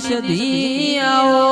સદી આવો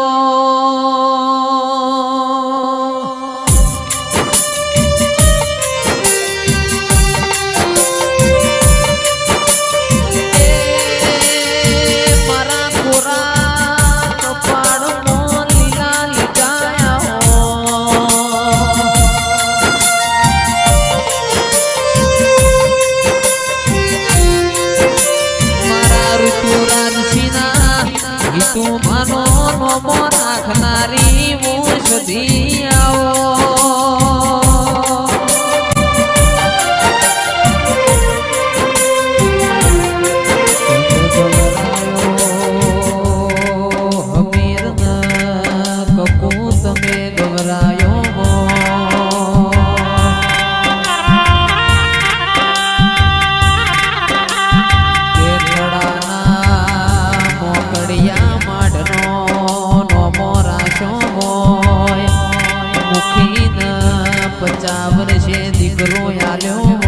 વર્ષે દીકરો આલ્યો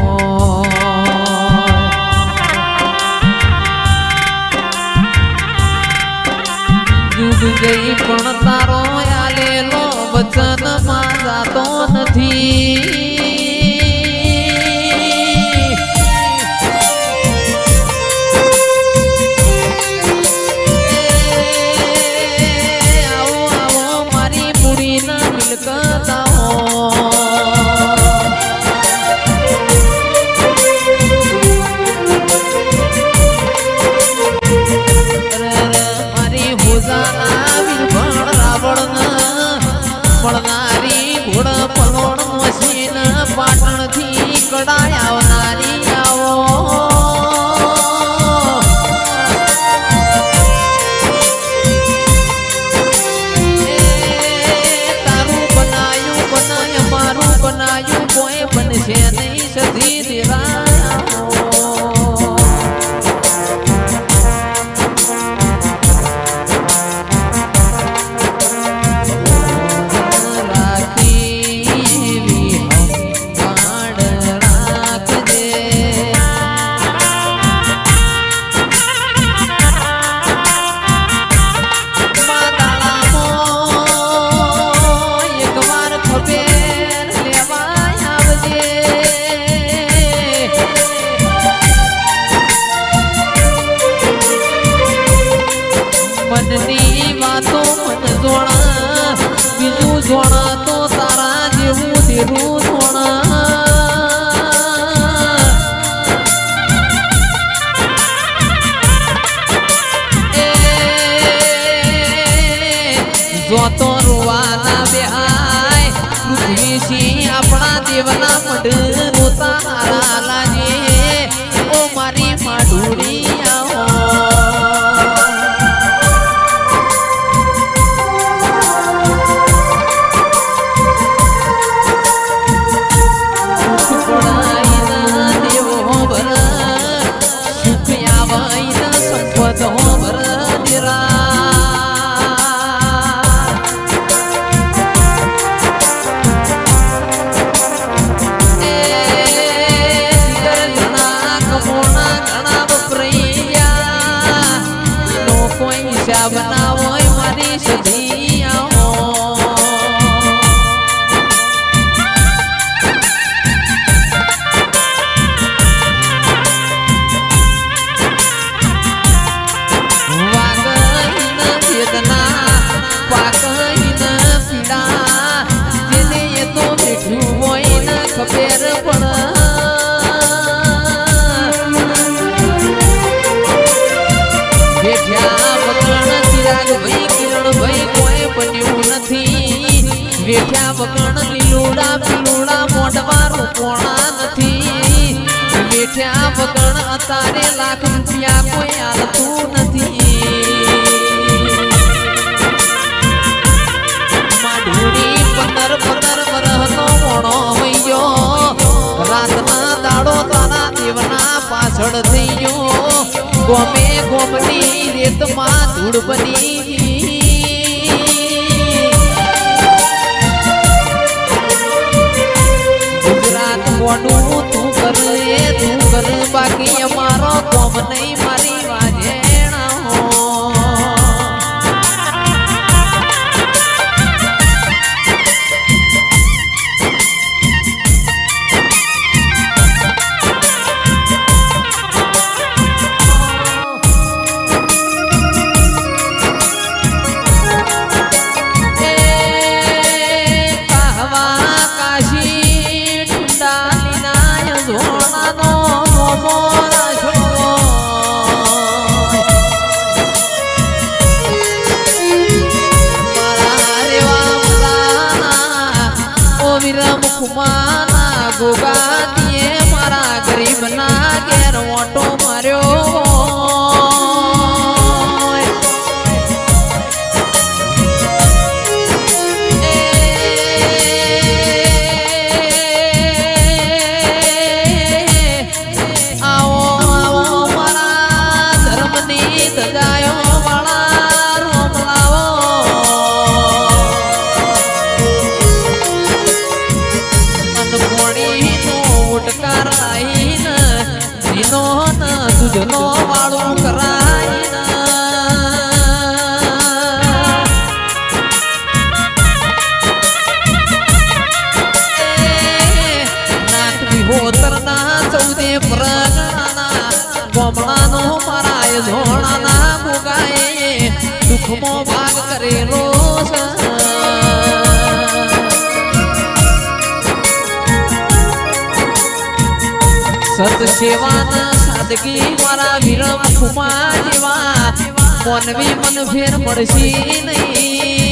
જુગ ગઈ પણ તારો આલેલો વચનમાં જાતો નથી. Yeah. શ્યામના હોય મારી કોણા નથી બેઠ્યા વગર અતારે લાખ રૂપિયા કોઈ આલતું નથી. પંદર પંદર વરહનો મોણો વૈયો. રાતના દાડો તારા દેવના પાછળ થઈ ગોમે ગોમની રેતમાં ધૂળ બની બાકી અમારો કોમ નહીં મારાય ઝોણાના મુગાએ દુઃખમો ભાગ કરેલો સત સેવાના સાદગી મારા વિરમ કુમાર જેવા, મોનવી મન ફેર મળશે નહીં.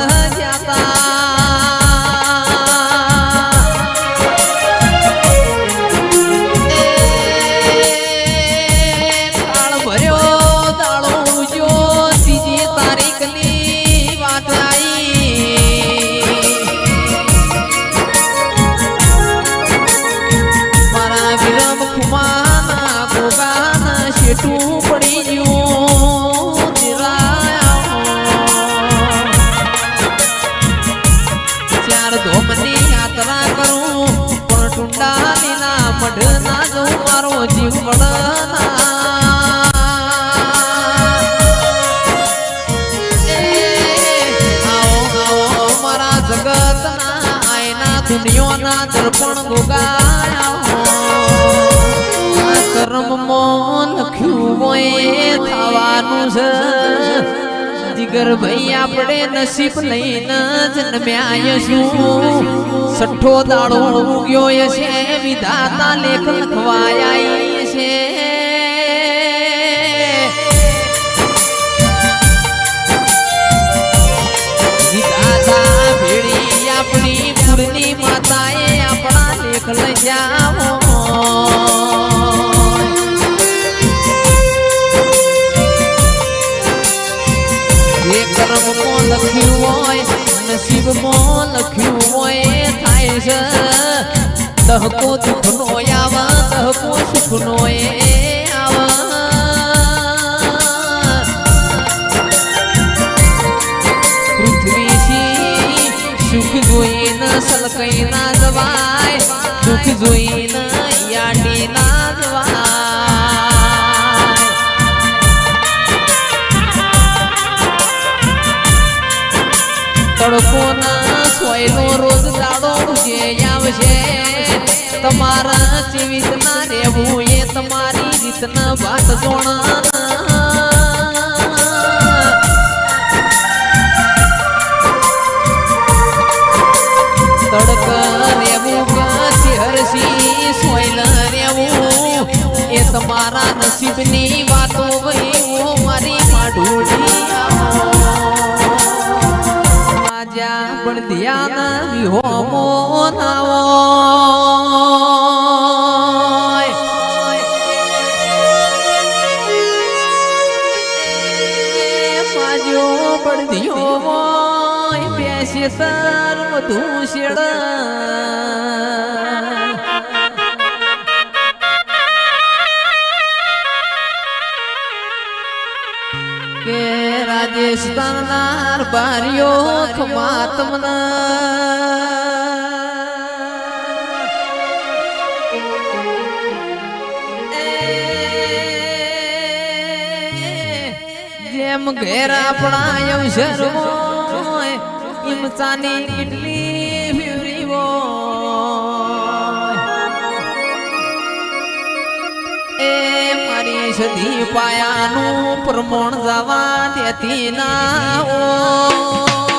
દુનિયાના દર્પણ ગોગાયા કર્મ મોન લખ્યું હોય થવાનું છે. જીગર ભાઈ આપણે નસીબ લઈને જન્મ્યા શું સઠ્ઠો દાડો ઉગ્યો છે, વિધાતા લેખ લખવાયા છે. આપણી પૂરની માતાએ આપણા લેખ લઈ જાવો નસીબમાં લખ્યું હોય, થાય છે. દહકો દુઃખનો આવા દહકો સુખનો એ આવા. પૃથ્વીથી સુખ જોઈને સલકઈ ના જવાય દુઃખ જોઈને તડકો ના સોયનો રોજ દાડો જે આવશે તમારા જીવિત ના રહેવું એ તમારી રીતના વાત જોણા તડક રેવું પછી હરસી સોયલ રેવું એ તમારા નસીબની વાતો પણ ધ્યો મોય બેસે તર વધુ શેડ રાજસ્થાનના બારીઓ જેમ ઘેર આપણા એમ હોય એમ ચાની સદી પાયાનું પ્રમોણ જવા દેતી ના ઓ